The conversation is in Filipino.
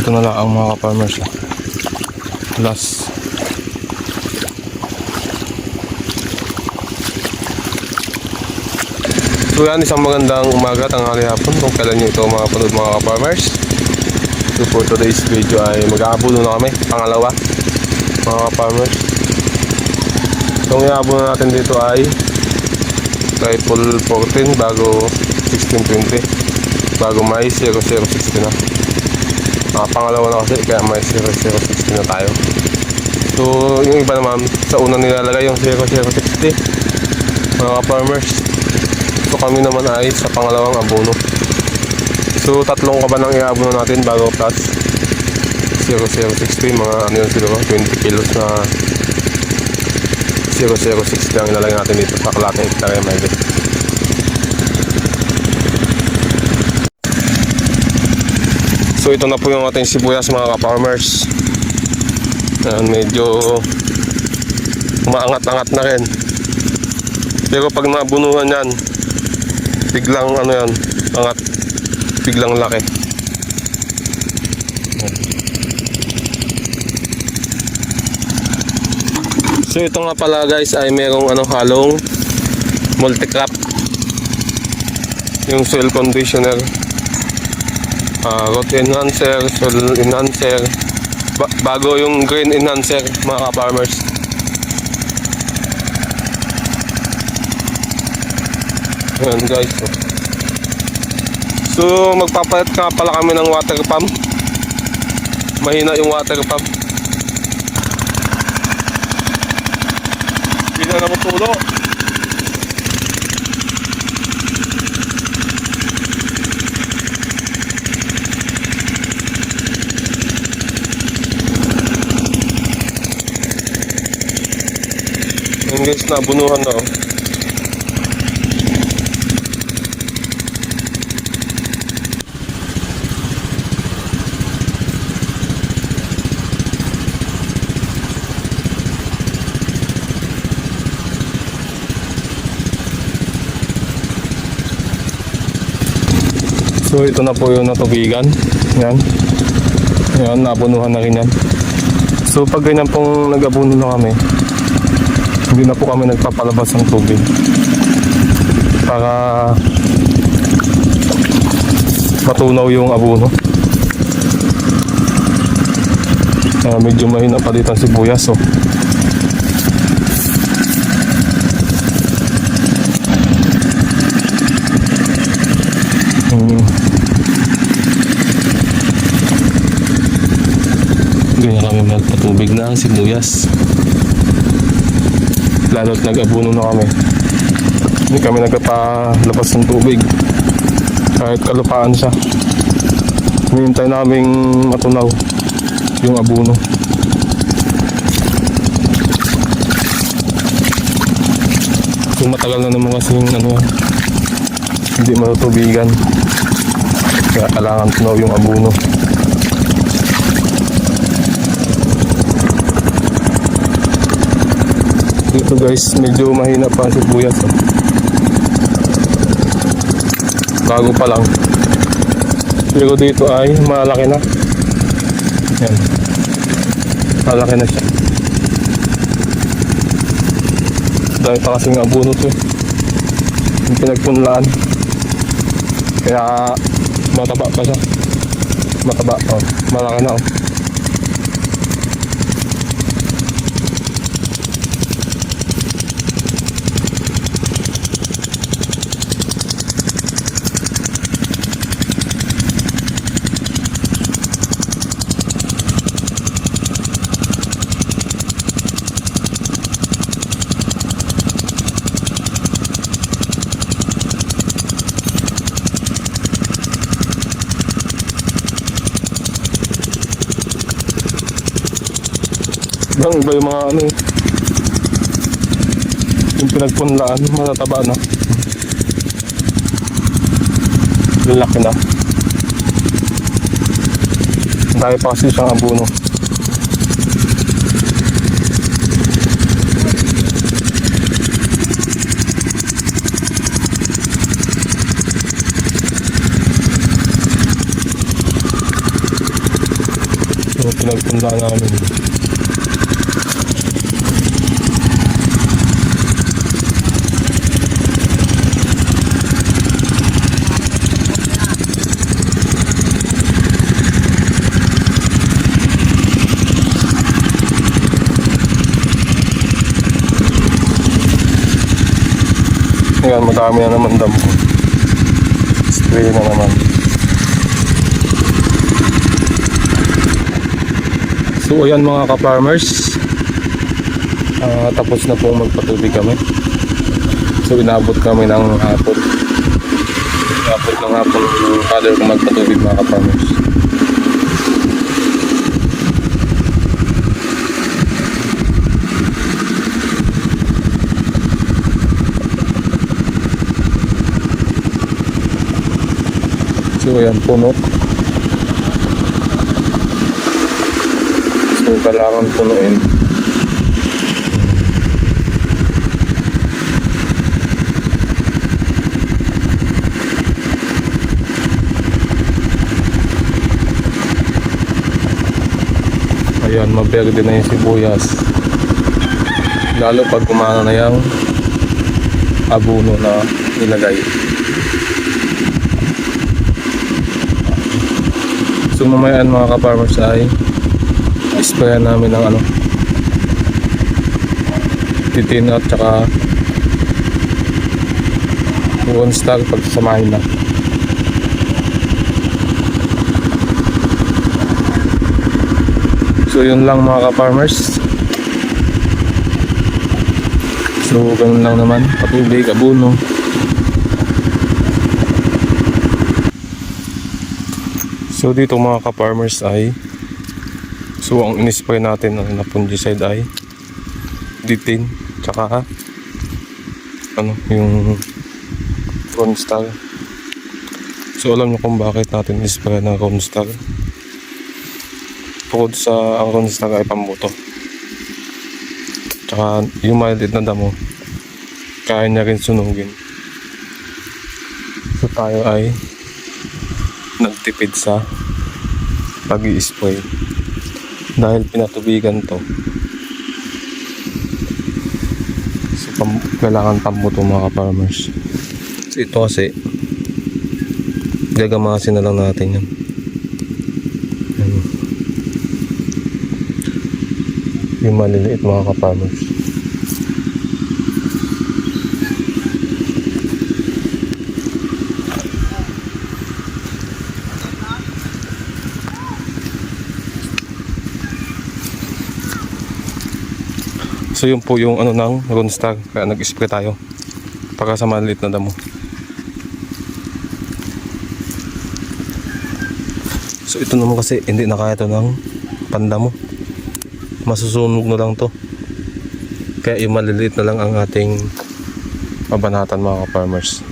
Ito na lang ang mga farmers. ah. Last. So yan, isang magandang umaga, tanghali hapon kung kailan nyo ito mga mga farmers. So for today's video ay mag-aabulo na kami, pangalawa mga farmers. So ang iabulo natin dito ay triple 14 bago 1620 bago may 0060 na. Ah, pangalawa na kasi kaya may 0060 na tayo. So yung iba naman sa una nilalagay yung 0060 mga farmers. So kami naman ay sa pangalawang abono. So tatlong kaban ang iabono natin bago plus 0060 mga ano yun siguro 20 kilos na 0060 ang ilalagay natin dito sa kalating hektarya may So ito na po yung ating sibuyas mga ka-farmers. Medyo umaangat-angat na rin. Pero pag nabunuhan yan, biglang ano yan, angat, biglang laki. So ito nga pala guys ay merong ano halong multi-crop. Yung soil conditioner, uh, root enhancer, soil enhancer, ba- bago yung green enhancer mga ka-farmers. Ayan guys. So magpapalit nga pala kami ng water pump. Mahina yung water pump. Hindi na namutulo. Ayan guys, nabunuhan na oh. So ito na po yung natubigan. Yan. Yan, nabunuhan na rin yan. So pag ganyan pong nag-abuno na kami, hindi na po kami nagpapalabas ng tubig. Para matunaw yung abuno. Ah, medyo mahina pa dito ang sibuyas. Oh. Hmm. Ganyan kami magpatubig ang sibuyas. Lalo't nag-abuno na kami. Hindi kami nagpapalabas ng tubig. Kahit kalupaan siya. Hinihintay naming matunaw yung abuno. Yung matagal na naman kasing ano, hindi matutubigan. Kaya kailangan tunaw yung abuno. Dito guys, medyo mahina pa ang sibuyas. Oh. Bago pa lang. Pero dito ay malaki na. Yan. Malaki na siya. Dahil pa kasing abuno to. eh. Yung pinagpunlaan. Kaya mataba pa siya. Mataba. Oh. Malaki na oh. Ibang iba yung mga ano eh. Yung pinagpunlaan, matataba na. Lalaki na. Dahil pa kasi siyang abuno. Pinagpunlaan namin. Ngayon, madami na naman dam ko. Spray na naman. So ayan mga ka-farmers Ah, Tapos na pong magpatubig kami So inabot kami ng hapon Inabot ng hapon ng father ko magpatubig mga ka-farmers So ayan puno So kailangan punuin. Ayan, maberde na yung sibuyas. Lalo pag kumana na yung abuno na nilagay. So mamayaan mga ka-farmers ay sprayan namin ng ano titin at saka one star pagsasamahin na. So yun lang mga ka-farmers. So ganun lang naman. Patubig, abuno so dito mga ka-farmers ay So ang inispray natin na fungicide ay ditin tsaka ano yung Ronstar. So alam niyo kung bakit natin ispray ng Ronstar. Bukod sa ang Ronstar ay pambuto. Tsaka yung maliit na damo kaya niya rin sunugin. So tayo ay nagtipid sa pag spray dahil pinatubigan to. So pam kailangan pambuto mga farmers so ito kasi gagamasin na lang natin yan. Yung maliliit mga ka-farmers So yun po yung ano ng Ronstar kaya nag-spray tayo para sa maliit na damo. So ito naman kasi hindi na kaya to ng pandamo. Masusunog na lang to. Kaya yung maliliit na lang ang ating mabanatan mga farmers.